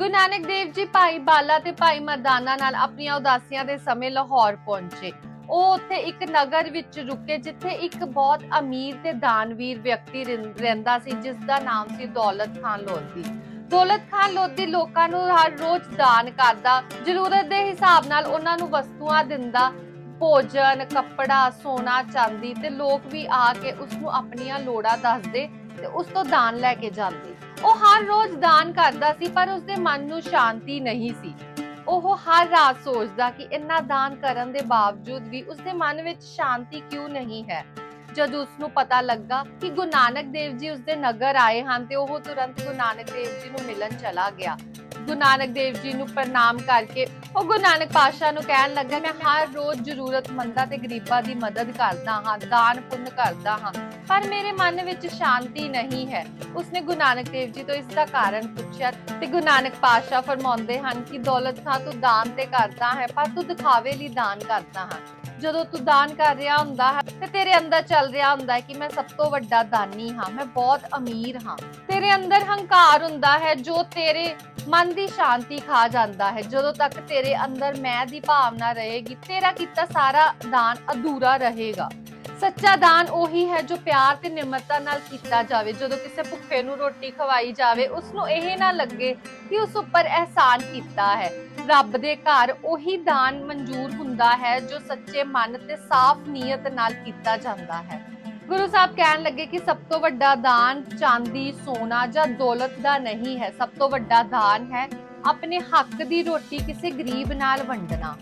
ਗੁਰੂ ਨਾਨਕ ਦੇਵ ਜੀ ਭਾਈ ਬਾਲਾ ਤੇ ਭਾਈ ਮਰਦਾਨਾ ਨਾਲ ਆਪਣੀਆਂ ਉਦਾਸੀਆਂ ਦੇ ਸਮੇਂ ਲਾਹੌਰ ਪਹੁੰਚੇ। ਉਹ ਉੱਥੇ ਇੱਕ ਨਗਰ ਵਿੱਚ ਰੁਕੇ, ਜਿੱਥੇ ਇੱਕ ਬਹੁਤ ਅਮੀਰ ਤੇ ਦਾਨਵੀਰ ਵਿਅਕਤੀ ਰਹਿੰਦਾ ਸੀ ਜਿਸ ਦਾ ਨਾਮ ਸੀ ਦੌਲਤ ਖਾਨ ਲੋਧੀ। ਦੌਲਤ ਖਾਨ ਲੋਧੀ ਲੋਕਾਂ ਨੂੰ ਹਰ ਰੋਜ਼ ਦਾਨ ਕਰਦਾ, ਜ਼ਰੂਰਤ ਦੇ ਹਿਸਾਬ ਨਾਲ ਉਹਨਾਂ ਨੂੰ ਵਸਤੂਆਂ ਦਿੰਦਾ। ਭੋਜਨ, ਕੱਪੜਾ, ਸੋਨਾ, ਚਾਂਦੀ ਤੇ ਲੋਕ ਵੀ ਆ ਕੇ ਉਸ ਨੂੰ ਆਪਣੀਆਂ ਲੋੜਾਂ ਦੱਸਦੇ ਤੇ ਉਸ ਤੋਂ ਦਾਨ ਲੈ ਕੇ ਜਾਂਦੇ। ਉਹ ਹਰ ਰੋਜ਼ ਦਾਨ ਕਰਦਾ ਸੀ, ਪਰ ਉਸਦੇ ਮਨ ਨੂੰ ਸ਼ਾਂਤੀ ਨਹੀਂ ਸੀ। ਉਹ ਹਰ ਰਾਤ ਸੋਚਦਾ ਕਿ ਇੰਨਾ ਦਾਨ ਕਰਨ ਦੇ ਬਾਵਜੂਦ ਵੀ ਉਸਦੇ ਮਨ ਵਿੱਚ ਸ਼ਾਂਤੀ ਕਿਉਂ ਨਹੀਂ ਹੈ। ਜਦ ਉਸ ਨੂੰ ਪਤਾ ਲੱਗਾ ਕਿ ਗੁਰੂ ਨਾਨਕ ਦੇਵ ਜੀ ਉਸਦੇ ਨਗਰ ਆਏ ਹਨ ਤੇ ਉਹ ਤੁਰੰਤ ਗੁਰੂ ਨਾਨਕ ਦੇਵ ਜੀ ਨੂੰ ਮਿਲਣ ਚਲਾ ਗਿਆ। ਗੁਰੂ ਨਾਨਕ ਦੇਵ ਜੀ ਨੂੰ ਪ੍ਰਣਾਮ ਕਰਕੇ ਉਹ ਗੁਰੂ ਨਾਨਕ ਪਾਤਸ਼ਾਹ ਨੂੰ ਕਹਿਣ ਲੱਗਾ ਮੈਂ ਹਰ ਰੋਜ਼ ਜ਼ਰੂਰਤਮੰਦਾਂ ਤੇ ਗਰੀਬਾਂ ਦੀ ਮਦਦ ਕਰਦਾ ਹਾਂ, ਦਾਨ ਪੁੰਨ ਕਰਦਾ ਹਾਂ, ਪਰ ਮੇਰੇ ਮਨ ਵਿੱਚ ਸ਼ਾਂਤੀ ਨਹੀਂ ਹੈ। ਉਸਨੇ ਗੁਰੂ ਨਾਨਕ ਦੇਵ ਜੀ ਤੋਂ ਇਸ ਦਾ ਕਾਰਨ ਪੁੱਛਿਆ ਤੇ ਗੁਰੂ ਨਾਨਕ ਪਾਤਸ਼ਾਹ ਫਰਮਾਉਂਦੇ ਹਨ ਕਿ ਦੌਲਤ ਖਾਂ ਤੂੰ ਦਾਨ ਤੇ ਕਰਦਾ ਹੈ, ਪਰ ਤੂੰ ਦਿਖਾਵੇ ਲਈ ਦਾਨ ਕਰਦਾ ਹੈ। ਜਦੋਂ ਤੂੰ ਦਾਨ ਕਰ ਰਿਹਾ ਹੁੰਦਾ ਹੈ ਤੇ ਤੇਰੇ ਅੰਦਰ ਚੱਲ ਰਿਹਾ ਹੁੰਦਾ ਹੈ ਕਿ ਮੈਂ ਸਭ ਤੋਂ ਵੱਡਾ ਦਾਨੀ ਹਾਂ, ਮੈਂ ਬਹੁਤ ਅਮੀਰ ਹਾਂ। ਤੇਰੇ ਅੰਦਰ ਹੰਕਾਰ ਹੁੰਦਾ ਹੈ, ਜੋ ਤੇਰੇ ਮਨ ਦੀ ਸ਼ਾਂਤੀ ਖਾ ਜਾਂਦਾ ਹੈ। ਜਦੋਂ ਤੱਕ ਤੇਰੇ ਅੰਦਰ ਮੈਂ ਦੀ ਭਾਵਨਾ ਰਹੇਗੀ, ਤੇਰਾ ਕੀਤਾ ਸਾਰਾ ਦਾਨ ਅਧੂਰਾ ਰਹੇਗਾ। ਸੱਚਾ ਦਾਨ ਉਹੀ ਹੈ ਜੋ ਪਿਆਰ ਤੇ ਨਿਮਰਤਾ ਨਾਲ ਕੀਤਾ ਜਾਵੇ। ਜਦੋਂ ਕਿਸੇ ਭੁੱਖੇ ਨੂੰ ਰੋਟੀ ਖਵਾਈ ਜਾਵੇ ਉਸ ਨੂੰ ਇਹ ਨਾ ਲੱਗੇ ਕਿ ਉਸ ਉੱਪਰ ਅਹਿਸਾਨ ਕੀਤਾ ਹੈ। ਰੱਬ ਦੇ ਘਰ ਉਹੀ ਦਾਨ ਮਨਜ਼ੂਰ ਹੁੰਦਾ ਹੈ, ਜੋ ਸੱਚੇ ਮਨ ਤੇ ਸਾਫ਼ ਨੀਅਤ ਨਾਲ ਕੀਤਾ ਜਾਂਦਾ ਹੈ। ਗੁਰੂ ਸਾਹਿਬ ਕਹਿਣ ਲੱਗੇ ਕਿ ਸਭ ਤੋਂ ਵੱਡਾ ਦਾਨ ਚਾਂਦੀ, ਸੋਨਾ ਜਾਂ ਦੌਲਤ ਦਾ ਨਹੀਂ ਹੈ। ਸਭ ਤੋਂ ਵੱਡਾ ਦਾਨ ਹੈ ਆਪਣੇ ਹੱਕ ਦੀ ਰੋਟੀ ਕਿਸੇ ਗਰੀਬ ਨਾਲ ਵੰਡਣਾ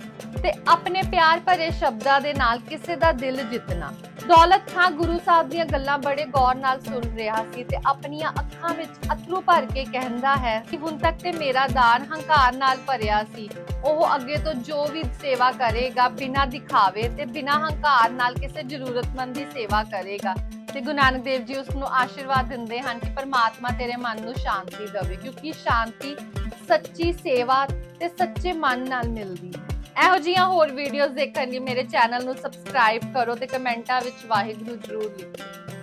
ਤੇ ਆਪਣੇ ਪਿਆਰ ਭਰੇ ਸ਼ਬਦਾਂ ਦੇ ਨਾਲ ਕਿਸੇ ਦਾ ਦਿਲ ਜਿੱਤਣਾ। ਦੌਲਤ ਖਾਂ ਗੁਰੂ ਸਾਹਿਬ ਦੀਆਂ ਗੱਲਾਂ ਬੜੇ ਗੌਰ ਨਾਲ ਸੁਣ ਰਿਹਾ ਸੀ ਤੇ ਆਪਣੀਆਂ ਅੱਖਾਂ ਵਿੱਚ ਅਥਰੂ ਭਰ ਕੇ ਕਹਿੰਦਾ ਹੈ ਕਿ ਹੁਣ ਤੱਕ ਤੇ ਮੇਰਾ ਦਾਨ ਹੰਕਾਰ ਨਾਲ ਭਰਿਆ ਸੀ। ਉਹ ਅੱਗੇ ਤੋਂ ਜੋ ਵੀ ਸੇਵਾ ਕਰੇਗਾ, ਬਿਨਾਂ ਦਿਖਾਵੇ ਤੇ ਬਿਨਾਂ ਹੰਕਾਰ ਨਾਲ ਕਿਸੇ ਜ਼ਰੂਰਤਮੰਦ ਦੀ ਸੇਵਾ ਕਰੇਗਾ। ਤੇ ਗੁਰੂ ਨਾਨਕ ਦੇਵ ਜੀ ਉਸ ਨੂੰ ਆਸ਼ੀਰਵਾਦ ਦਿੰਦੇ ਹਨ ਕਿ ਪਰਮਾਤਮਾ ਤੇਰੇ ਮਨ ਨੂੰ ਸ਼ਾਂਤੀ ਦੇਵੇ, ਕਿਉਂਕਿ ਸ਼ਾਂਤੀ ਸੱਚੀ ਸੇਵਾ ਤੇ ਸੱਚੇ ਮਨ ਨਾਲ ਮਿਲਦੀ ਇਹੋ ਜਿਹੀਆਂ ਹੋਰ ਵੀਡੀਓਜ਼ ਦੇਖਣ ਲਈ ਮੇਰੇ ਚੈਨਲ ਨੂੰ ਸਬਸਕ੍ਰਾਈਬ ਕਰੋ ਤੇ ਕਮੈਂਟਾਂ ਵਿੱਚ ਵਾਹਿਗੁਰੂ ਜ਼ਰੂਰ ਲਿਖੋ।